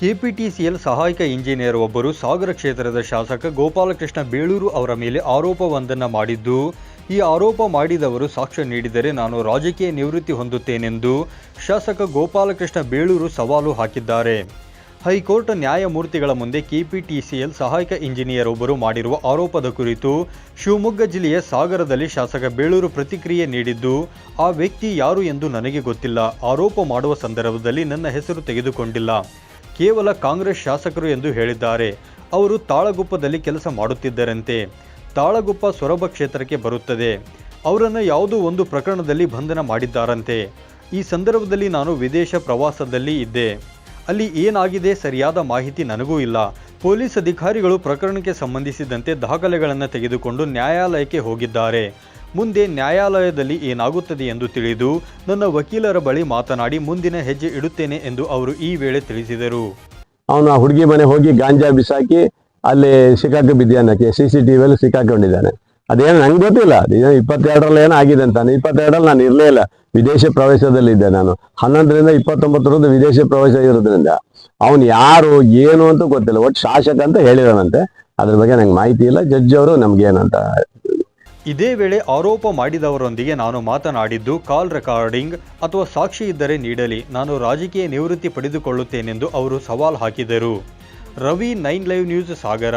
KPTCL ಸಹಾಯಕ engineer ಒಬ್ಬರು ಸಾಗರ ಕ್ಷೇತ್ರದ ಶಾಸಕ ಗೋಪಾಲಕೃಷ್ಣ ಬೇಳೂರು ಅವರ ಮೇಲೆ ಆರೋಪವೊಂದನ್ನು ಮಾಡಿದ್ದು, ಈ ಆರೋಪ ಮಾಡಿದವರು ಸಾಕ್ಷ್ಯ ನೀಡಿದರೆ ನಾನು ರಾಜಕೀಯ ನಿವೃತ್ತಿ ಹೊಂದುತ್ತೇನೆಂದು ಶಾಸಕ ಗೋಪಾಲಕೃಷ್ಣ ಬೇಳೂರು ಸವಾಲು ಹಾಕಿದ್ದಾರೆ. ಹೈಕೋರ್ಟ್ ನ್ಯಾಯಮೂರ್ತಿಗಳ ಮುಂದೆ ಕೆಪಿಟಿಸಿಎಲ್ ಸಹಾಯಕ ಇಂಜಿನಿಯರ್ ಒಬ್ಬರು ಮಾಡಿರುವ ಆರೋಪದ ಕುರಿತು ಶಿವಮೊಗ್ಗ ಜಿಲ್ಲೆಯ ಸಾಗರದಲ್ಲಿ ಶಾಸಕ ಬೇಳೂರು ಪ್ರತಿಕ್ರಿಯೆ ನೀಡಿದ್ದು, ಆ ವ್ಯಕ್ತಿ ಯಾರು ಎಂದು ನನಗೆ ಗೊತ್ತಿಲ್ಲ. ಆರೋಪ ಮಾಡುವ ಸಂದರ್ಭದಲ್ಲಿ ನನ್ನ ಹೆಸರು ತೆಗೆದುಕೊಂಡಿಲ್ಲ. ಕೇವಲ ಕಾಂಗ್ರೆಸ್ ಶಾಸಕರು ಎಂದು ಹೇಳಿದ್ದಾರೆ. ಅವರು ತಾಳಗುಪ್ಪದಲ್ಲಿ ಕೆಲಸ ಮಾಡುತ್ತಿದ್ದರಂತೆ. ತಾಳಗುಪ್ಪ ಸೊರಬ ಕ್ಷೇತ್ರಕ್ಕೆ ಬರುತ್ತದೆ. ಅವರನ್ನು ಯಾವುದೋ ಒಂದು ಪ್ರಕರಣದಲ್ಲಿ ಬಂಧನ ಮಾಡಿದ್ದಾರಂತೆ. ಈ ಸಂದರ್ಭದಲ್ಲಿ ನಾನು ವಿದೇಶ ಪ್ರವಾಸದಲ್ಲಿ ಇದ್ದೆ. ಅಲ್ಲಿ ಏನಾಗಿದೆ ಸರಿಯಾದ ಮಾಹಿತಿ ನನಗೂ ಇಲ್ಲ. ಪೊಲೀಸ್ ಅಧಿಕಾರಿಗಳು ಪ್ರಕರಣಕ್ಕೆ ಸಂಬಂಧಿಸಿದಂತೆ ದಾಖಲೆಗಳನ್ನು ತೆಗೆದುಕೊಂಡು ನ್ಯಾಯಾಲಯಕ್ಕೆ ಹೋಗಿದ್ದಾರೆ. ಮುಂದೆ ನ್ಯಾಯಾಲಯದಲ್ಲಿ ಏನಾಗುತ್ತದೆ ಎಂದು ತಿಳಿದು ನನ್ನ ವಕೀಲರ ಬಳಿ ಮಾತನಾಡಿ ಮುಂದಿನ ಹೆಜ್ಜೆ ಇಡುತ್ತೇನೆ ಎಂದು ಅವರು ಈ ವೇಳೆ ತಿಳಿಸಿದರು. ಅವನು ಆ ಹುಡುಗಿ ಮನೆ ಹೋಗಿ ಗಾಂಜಾ ಬಿಸಾಕಿ ಅಲ್ಲಿ ಸಿಕ್ಕಾಕ ಬಿದ್ದಾನಕ್ಕೆ ಸಿ ಸಿ ಟಿವಿಯಲ್ಲಿ ಸಿಕ್ಕಾಕೊಂಡಿದ್ದಾನೆ. ಅದೇನು ನಂಗೆ ಗೊತ್ತಿಲ್ಲ. ಅದೇನು ಇಪ್ಪತ್ತೆರಡರಲ್ಲಿ ಏನೋ ಆಗಿದೆ ಅಂತಾನೆ. ಇಪ್ಪತ್ತೆರಡರಲ್ಲಿ ನಾನು ಇರಲೇ ಇಲ್ಲ. ವಿದೇಶ ಪ್ರವೇಶದಲ್ಲಿದ್ದೆ ನಾನು. ಹನ್ನೊಂದರಿಂದ ಇಪ್ಪತ್ತೊಂಬತ್ತರದ್ದು ವಿದೇಶ ಪ್ರವೇಶ ಇರೋದ್ರಿಂದ. ಅವನು ಯಾರು, ಏನು ಅಂತ ಗೊತ್ತಿಲ್ಲ. ಒಟ್ಟು ಶಾಸಕ ಅಂತ ಹೇಳಿದಾನಂತೆ ಅದ್ರ ಬಗ್ಗೆ ನಂಗೆ ಮಾಹಿತಿ ಇಲ್ಲ. ಜಡ್ಜ್ ಅವರು ನಮ್ಗೇನಂತ ಇದೇ ವೇಳೆ ಆರೋಪ ಮಾಡಿದವರೊಂದಿಗೆ ನಾನು ಮಾತನಾಡಿದ್ದು, ಕಾಲ್ ರೆಕಾರ್ಡಿಂಗ್ ಅಥವಾ ಸಾಕ್ಷಿ ಇದ್ದರೆ ನೀಡಲಿ, ನಾನು ರಾಜಕೀಯ ನಿವೃತ್ತಿ ಪಡೆದುಕೊಳ್ಳುತ್ತೇನೆಂದು ಅವರು ಸವಾಲ್ ಹಾಕಿದರು. Ravi, nine live news, Sagara.